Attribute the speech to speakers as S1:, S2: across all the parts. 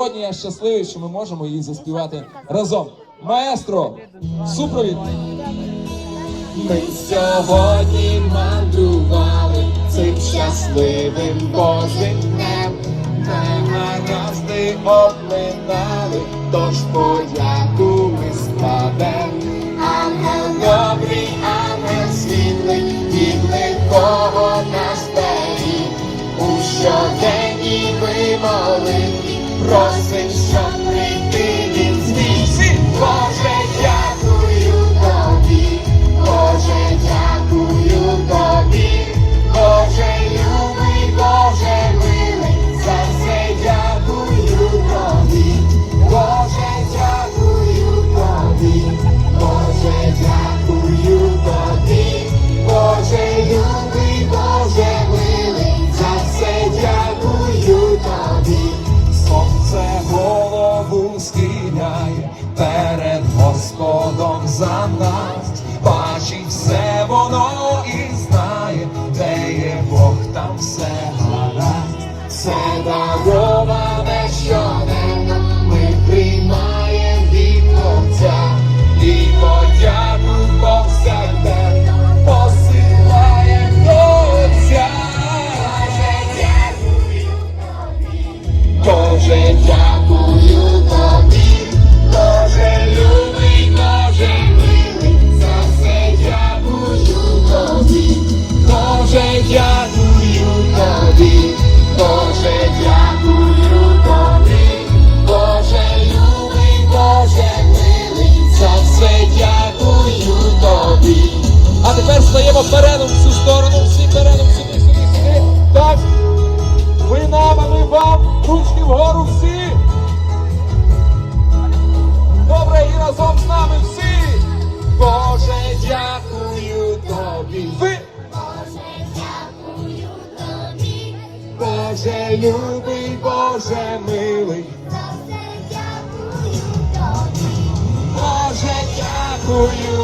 S1: Сьогодні я щасливий, що ми можемо її заспівати разом. Маестро, супровід. Ми сьогодні мандрували цим щасливим Божим днем. Негаразди обминали, тож подяку ми складем. Ангел добрий, ангел світлий, від лихого нас беріг. У щоденній ми молитві nós vençamos. Голову перед Господом за нас, бачить все воно і знає, де є Бог, там все гаразд, все дароване щоденно ми приймаємо від Отця. І подяку повсякденно посилаємо Отця. Боже, дякую стаємо передом в цю сторону, всі передом сюди, сюди, сюди. Так. Ви нам, а ми вам, ручки вгору всі. Добре, і разом з нами всі. Боже, дякую тобі. Ви. Боже, любий, Боже, милий. Боже, дякую тобі.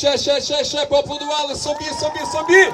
S1: Xé, xé, xé, xé, povo do Alan, subir, subir, subir.